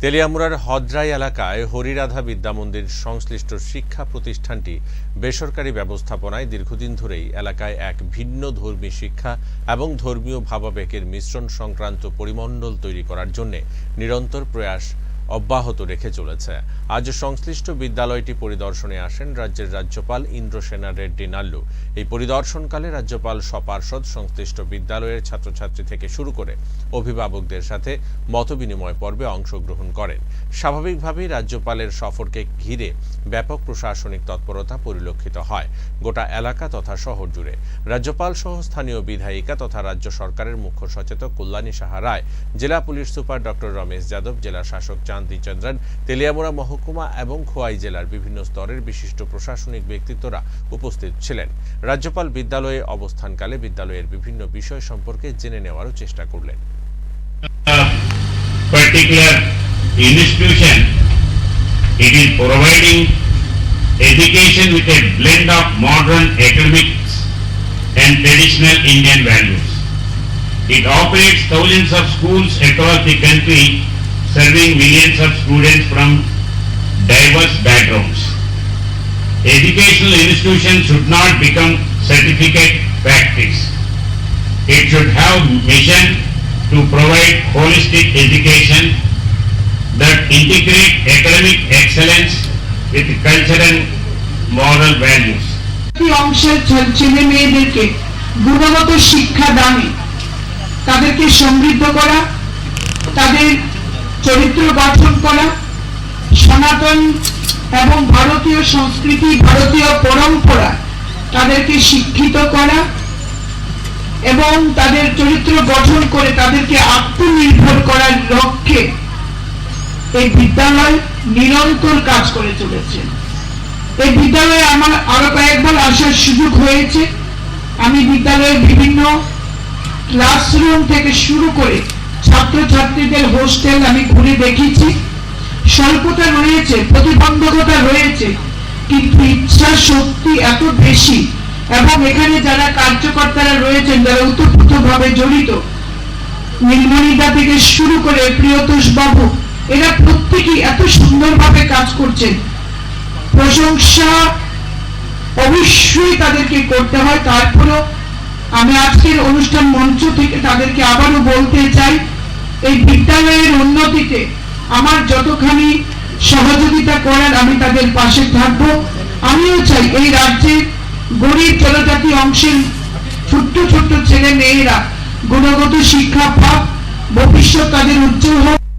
তেলিয়ামুড়ার হদ্রাই এলাকায় হরিরাধা বিদ্যা মন্দির সংশ্লিষ্ট শিক্ষা প্রতিষ্ঠানটি বেসরকারি ব্যবস্থাপনায় দীর্ঘদিন ধরেই এলাকায় এক ভিন্ন ধর্মী শিক্ষা এবং ধর্মীয় ভাবাবেগের মিশ্রণ সংক্রান্ত পরিমণ্ডল তৈরি করার জন্য নিরন্তর প্রয়াস অব্যাহত রেখে চলেছে। আজ সংশ্লিষ্ট বিদ্যালয়টি পরিদর্শনে আসেন রাজ্যের রাজ্যপাল ইন্দ্রসেনা রেড্ডি নাল্লু। এই পরিদর্শনকালে রাজ্যপাল সপার্ষদ সংশ্লিষ্ট বিদ্যালয়ের ছাত্রছাত্রী থেকে শুরু করে অভিভাবকদের সাথে মতবিনিময় পর্বে অংশগ্রহণ করেন। স্বাভাবিকভাবেই রাজ্যপালের সফরকে ঘিরে ব্যাপক প্রশাসনিক তৎপরতা পরিলক্ষিত হয় গোটা এলাকা তথা শহর জুড়ে রাজ্যপাল সহ স্থানীয় বিধায়িকা তথা রাজ্য সরকারের মুখ্য সচেতক কল্যাণী সাহা রায়, জেলা police super doctor Ramesh Yadav, জেলা শাসক চান্দি শান্তিচন্দ্রন তেলিয়ামুড়া মহকুমা এবং খোয়াই জেলার বিভিন্ন স্তরের বিশিষ্ট প্রশাসনিক ব্যক্তিত্বরা উপস্থিত ছিলেন রাজ্যপাল বিদ্যালয়ে অবস্থানকালে বিদ্যালয়ের বিভিন্ন বিষয় সম্পর্কে জেনে নেওয়ারও চেষ্টা করলেন and traditional Indian values. It operates thousands of schools across the country serving millions of students from diverse backgrounds. Educational institutions should not become certificate factories. It should have mission to provide holistic education that integrate academic excellence with cultural moral values. অংশের ছেলে মেয়েদেরকে গুণগত শিক্ষা দানে তাদেরকে সমৃদ্ধ করা তাদের চরিত্র গঠন করা, সনাতন এবং ভারতীয় সংস্কৃতি, ভারতীয় পরম্পরা তাদেরকে শিক্ষিত করা এবং তাদের চরিত্র গঠন করে তাদেরকে আত্মনির্ভর করার লক্ষ্যে এই বিদ্যালয় নিরন্তর কাজ করে চলেছে। এই বিদ্যালয়ে আমার আরও কয়েকবার আসার সুযোগ হয়েছে। আমি বিদ্যালয়ের বিভিন্ন ক্লাসরুম থেকে শুরু করে ছাত্রছাত্রীদের হোস্টেল আমি ঘুরে দেখেছি। স্বল্পতা রয়েছে, প্রতিবন্ধকতা রয়েছে, কিন্তু ইচ্ছা শক্তি এত বেশি। এবং এখানে যারা কার্যকর্তারা রয়েছেন, যারা উতপ্রুতভাবে জড়িত, নীলমণিদা থেকে শুরু করে প্রিয়তোষ বাবু, এরা প্রত্যেকেই এত সুন্দরভাবে কাজ করছেন। প্রশংসা অবশ্যই তাদেরকে করতে হয়, তারপরেও আমি আজকের অনুষ্ঠান মঞ্চ থেকে তাদেরকে আবারও বলতে চাই, এই বিদ্যালয়ের উন্নতিতে আমার যতখানি সহযোগিতা করার আমি তাদের পাশে থাকব। আমিও চাই এই রাজ্যের গরিব জনজাতি অংশের ছোট্ট ছোট্ট ছেলে মেয়েরা গুণগত শিক্ষা পাক, ভবিষ্যৎ তাদের উজ্জ্বল হোক।